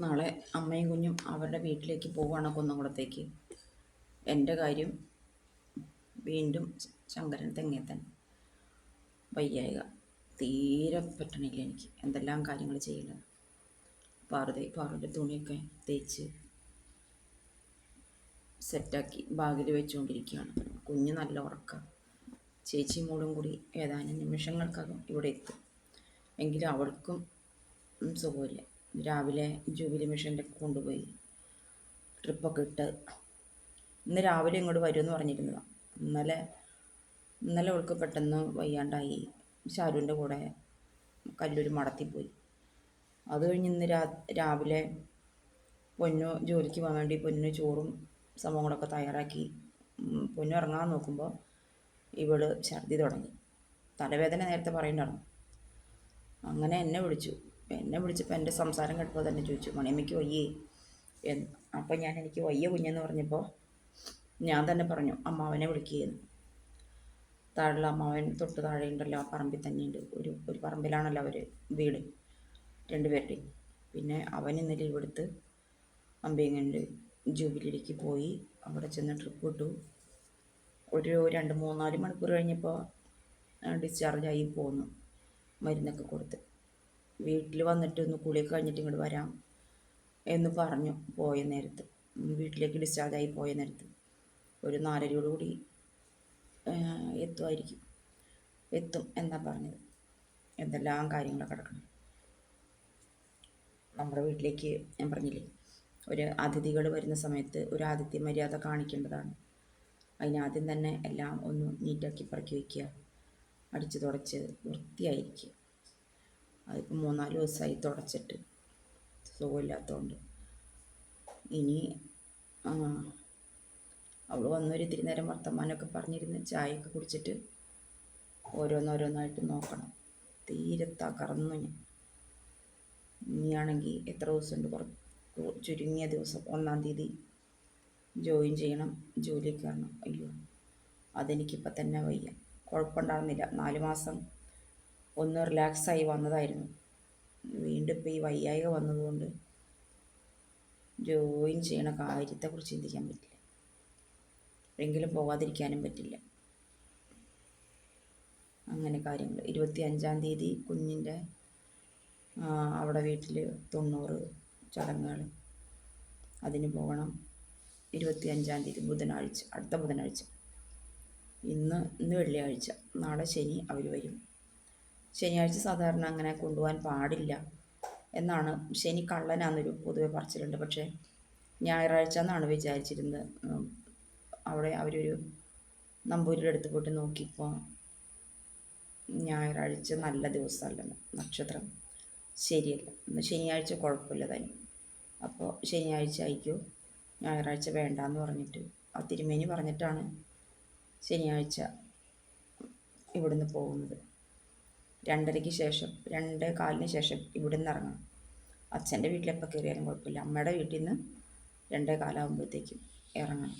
നാളെ അമ്മയും കുഞ്ഞും അവരുടെ വീട്ടിലേക്ക് പോവുകയാണ് കുന്നംകുളത്തേക്ക്. എന്റെ കാര്യം വീണ്ടും ശങ്കരൻ തെങ്ങേത്തൻ. വയ്യായിക. തീരെ പറ്റണില്ല എനിക്ക്. എന്തെല്ലാം കാര്യങ്ങൾ ചെയ്യണം? പാറുതെ പാറുടെ തുണിയൊക്കെ തേച്ച് സെറ്റാക്കി ബാഗിൽ വെച്ചുകൊണ്ടിരിക്കുകയാണ് കുഞ്ഞ് നല്ല ഉറക്ക. ചേച്ചി മൂടും കൂടി ഏതാനും നിമിഷങ്ങൾക്കകം ഇവിടെ എത്തും. എങ്കിലും അവൾക്കും സുഖമില്ല. രാവിലെ ജൂബിലി മിഷന്റെ കൊണ്ടുപോയി ട്രിപ്പൊക്കെ ഇട്ട് ഇന്ന് രാവിലെ ഇങ്ങോട്ട് വരുമെന്ന് പറഞ്ഞിരുന്നതാണ് ഇന്നലെ ഇന്നലെ അവൾക്ക് പെട്ടെന്ന് വയ്യാണ്ടായി. ഷാരുവിന്റെ കൂടെ കല്ലൂർ മടത്തിപ്പോയി അത് കഴിഞ്ഞ് ഇന്ന് രാ രാവിലെ പൊന്നു ജോലിക്ക് പോകാൻ വേണ്ടി പൊന്നു ചോറും സംഭവങ്ങളൊക്കെ തയ്യാറാക്കി. പൊന്നു ഇറങ്ങാൻ നോക്കുമ്പോൾ ഇവൾ ഛർദി തുടങ്ങി. തലവേദന നേരത്തെ പറയുന്നുണ്ടായിരുന്നു അങ്ങനെ എന്നെ വിളിച്ചു. എന്നെ വിളിച്ചപ്പോൾ എന്റെ സംസാരം കേട്ടപ്പോൾ തന്നെ ചോദിച്ചു മണിയമ്മയ്ക്ക് വയ്യേ. എന്ന്. അപ്പോൾ ഞാൻ എനിക്ക് വയ്യ കുഞ്ഞെന്ന് പറഞ്ഞപ്പോൾ ഞാൻ തന്നെ പറഞ്ഞു അമ്മാവനെ വിളിക്കുകയെന്ന് താഴെയുള്ള അമ്മാവൻ തൊട്ട് താഴെ ഉണ്ടല്ലോ ആ പറമ്പിൽ തന്നെയുണ്ട്. ഒരു ഒരു പറമ്പിലാണല്ലോ അവർ വീട് രണ്ടുപേരുടെയും പിന്നെ അവൻ ഇന്നലെ ഇവിടുത്ത് അമ്പിയങ്ങണ്ട് ജൂബിലിയിലേക്ക് പോയി അവിടെ ചെന്ന് ട്രിപ്പ് ഇട്ടു. ഒരു രണ്ട് മൂന്നാൽ മണിക്കൂർ കഴിഞ്ഞപ്പോൾ ഡിസ്ചാർജ് ആയി പോന്നു മരുന്നൊക്കെ കൊടുത്ത്. വീട്ടിൽ വന്നിട്ട് ഒന്ന് കുളിയൊക്കെ കഴിഞ്ഞിട്ട് ഇങ്ങോട്ട് വരാം എന്ന് പറഞ്ഞു പോയ നേരത്ത്. വീട്ടിലേക്ക് ഡിസ്ചാർജ് ആയി പോയ നേരത്ത്. ഒരു നാലരയോട് കൂടി ആഹ്, എത്തുമായിരിക്കും എത്തും എന്നാ പറഞ്ഞത്. എന്തെല്ലാം കാര്യങ്ങളൊക്കെ കിടക്കണം. നമ്മുടെ വീട്ടിലേക്ക് ഞാൻ പറഞ്ഞില്ലേ ഒരു അതിഥികൾ വരുന്ന സമയത്ത് ഒരു ആതിഥ്യ മര്യാദ കാണിക്കേണ്ടതാണ്. അതിനാദ്യം തന്നെ എല്ലാം ഒന്ന് നീറ്റാക്കി പറക്കി വയ്ക്കുക അടിച്ചു തുടച്ച് വൃത്തിയായിരിക്കുക. അതിപ്പോൾ മൂന്നാൽ ദിവസമായി തുടച്ചിട്ട്. സുഖമില്ലാത്തതുകൊണ്ട് ഇനി അവൾ വന്നൊരു ഇത്തിരി നേരം വർത്തമാനമൊക്കെ പറഞ്ഞിരുന്ന് ചായയൊക്കെ കുടിച്ചിട്ട് ഓരോന്നോരോന്നായിട്ട് നോക്കണം. തീരെ തകർന്നു ഞാൻ. ഇനിയാണെങ്കിൽ എത്ര ദിവസമുണ്ട് കുറച്ച് ചുരുങ്ങിയ ദിവസം. ഒന്നാം തീയതി ജോയിൻ ചെയ്യണം. ജോലി കയറണം അയ്യോ അതെനിക്കിപ്പോൾ തന്നെ വയ്യ. കുഴപ്പമുണ്ടാകുന്നില്ല നാല് മാസം ഒന്ന് റിലാക്സായി വന്നതായിരുന്നു. വീണ്ടും ഇപ്പോൾ ഈ വയ്യായിക വന്നതുകൊണ്ട് ജോയിൻ ചെയ്യണ കാര്യത്തെക്കുറിച്ച് ചിന്തിക്കാൻ പറ്റില്ല. എങ്കിലും പോകാതിരിക്കാനും പറ്റില്ല. അങ്ങനെ കാര്യങ്ങൾ. ഇരുപത്തി അഞ്ചാം തീയതി കുഞ്ഞിന്റെ അവിടെ വീട്ടിൽ തൊണ്ണൂറ് ചടങ്ങുകൾ അതിന് പോകണം. ഇരുപത്തി അഞ്ചാം തീയതി ബുധനാഴ്ച അടുത്ത ബുധനാഴ്ച. ഇന്ന് ഇന്ന് വെള്ളിയാഴ്ച. നാളെ ശനി അവർ വരും. ശനിയാഴ്ച സാധാരണ അങ്ങനെ കൊണ്ടുപോകാൻ പാടില്ല എന്നാണ് ശനി കള്ളനാന്നൊരു പൊതുവെ പറച്ചിലുണ്ട്. പക്ഷേ ഞായറാഴ്ച എന്നാണ് വിചാരിച്ചിരുന്നത്. അവിടെ അവരൊരു നമ്പൂരിയുടെ അടുത്ത് പോയിട്ട് നോക്കിയപ്പോൾ ഞായറാഴ്ച നല്ല ദിവസമല്ലെന്ന് നക്ഷത്രം ശരിയല്ല. എന്നാൽ ശനിയാഴ്ച കുഴപ്പമില്ല തന്നെ. അപ്പോൾ ശനിയാഴ്ച അയക്കൂ ഞായറാഴ്ച വേണ്ടാന്ന് പറഞ്ഞിട്ട് ആ തിരുമേനി പറഞ്ഞിട്ടാണ് ശനിയാഴ്ച ഇവിടുന്ന് പോകുന്നത്. രണ്ടരയ്ക്ക് ശേഷം രണ്ട് കാലിന് ശേഷം ഇവിടെ നിന്ന് ഇറങ്ങണം അച്ഛന്റെ വീട്ടിലെപ്പോൾ കയറിയാലും കുഴപ്പമില്ല. അമ്മയുടെ വീട്ടിൽ നിന്ന് രണ്ടേ കാലാകുമ്പോഴത്തേക്കും ഇറങ്ങണം.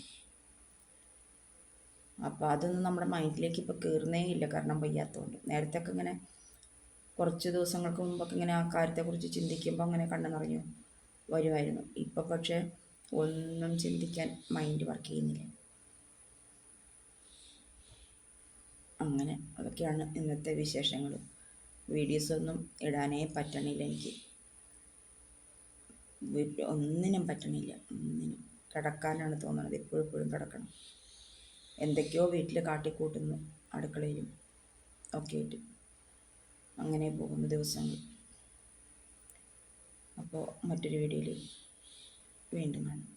അപ്പോൾ അതൊന്നും നമ്മുടെ മൈൻഡിലേക്ക് ഇപ്പോൾ കയറുന്നേ ഇല്ല. കാരണം വയ്യാത്തതുകൊണ്ട് നേരത്തെ ഒക്കെ ഇങ്ങനെ കുറച്ച് ദിവസങ്ങൾക്ക് മുമ്പൊക്കെ ഇങ്ങനെ ആ കാര്യത്തെക്കുറിച്ച് ചിന്തിക്കുമ്പോൾ അങ്ങനെ കണ്ണു നിറഞ്ഞു വരുമായിരുന്നു. ഇപ്പം പക്ഷേ ഒന്നും ചിന്തിക്കാൻ മൈൻഡ് വർക്ക് ചെയ്യുന്നില്ല. അങ്ങനെ അതൊക്കെയാണ് ഇന്നത്തെ വിശേഷങ്ങൾ വീഡിയോസൊന്നും ഇടാനേ പറ്റണില്ല എനിക്ക്. ഒന്നിനും പറ്റണില്ല. ഒന്നിനും. കിടക്കാനാണ് എപ്പോഴും എപ്പോഴും കിടക്കണം. എന്തൊക്കെയോ വീട്ടിൽ കാട്ടിക്കൂട്ടുന്നു അടുക്കളയിലും. ഒക്കെ ആയിട്ട് അങ്ങനെ പോകുന്ന ദിവസങ്ങൾ. അപ്പോൾ മറ്റൊരു വീഡിയോയിൽ വീണ്ടും കാണാം.